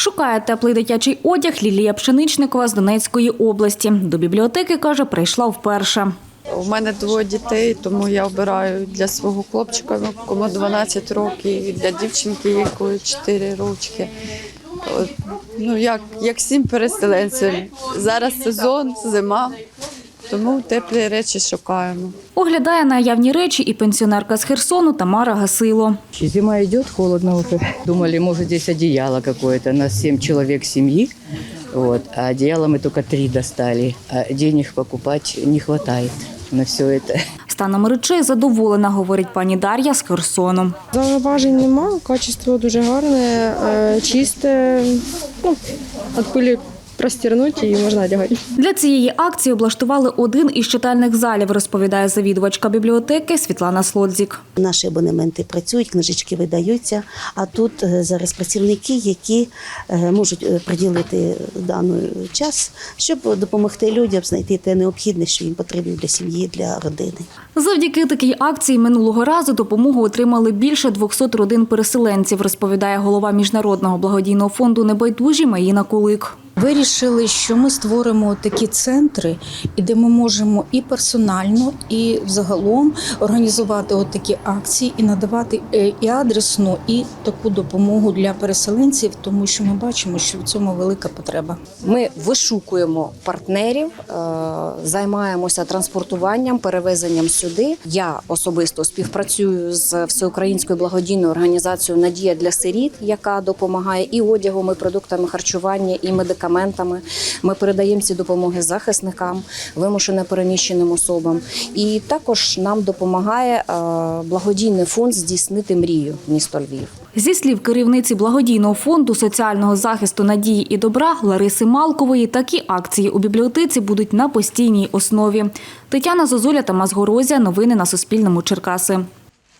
Шукає теплий дитячий одяг Лілія Пшеничникова з Донецької області. До бібліотеки, каже, прийшла вперше. У мене двоє дітей, тому я обираю для свого хлопчика, кому 12 років, і для дівчинки, якої 4 рочки. Ну, як, як всім переселенцям. Зараз сезон, зима, тому теплі речі шукаємо. Оглядає наявні речі і пенсіонерка з Херсону Тамара Гасило. Зима идет, холодно уже. Думали, может, здесь одеяло какое-то. Нас семь человек семьи. Вот. А одеяло мы только три достали. А денег покупать не хватает на все это. Станом речей задоволена, говорить пані Дар'я з Херсону. Зауважень нема, качество дуже гарне, е, чисте. Ну, від пилі простірнути і можна одягати. Для цієї акції облаштували один із читальних залів, розповідає завідувачка бібліотеки Світлана Слодзік. Наші абонементи працюють, книжечки видаються. А тут е, зараз працівники, які е, можуть е, приділити даний час, щоб допомогти людям знайти те необхідне, що їм потрібно для сім'ї, для родини. Завдяки такій акції минулого разу допомогу отримали більше 200 родин переселенців, розповідає голова міжнародного благодійного фонду Небайдужі Маїна Кулик. Вирішили, що ми створимо такі центри, і де ми можемо і персонально, і взагалом організувати такі акції і надавати е, і адресну, і таку допомогу для переселенців, тому що ми бачимо, що в цьому велика потреба. Ми вишукуємо партнерів, е, займаємося транспортуванням, перевезенням сюди. Я особисто співпрацюю з всеукраїнською благодійною організацією Надія для сиріт, яка допомагає і одягом, і продуктами харчування, і медикаментами. Ми передаємо ці допомоги захисникам, вимушено переміщеним особам. І також нам допомагає е, благодійний фонд здійснити мрію місто Львів. Зі слів керівниці благодійного фонду соціального захисту надії і добра Лариси Малкової, такі акції у бібліотеці будуть на постійній основі. Тетяна Зозуля та Горозія. Новини на Суспільному. Черкаси.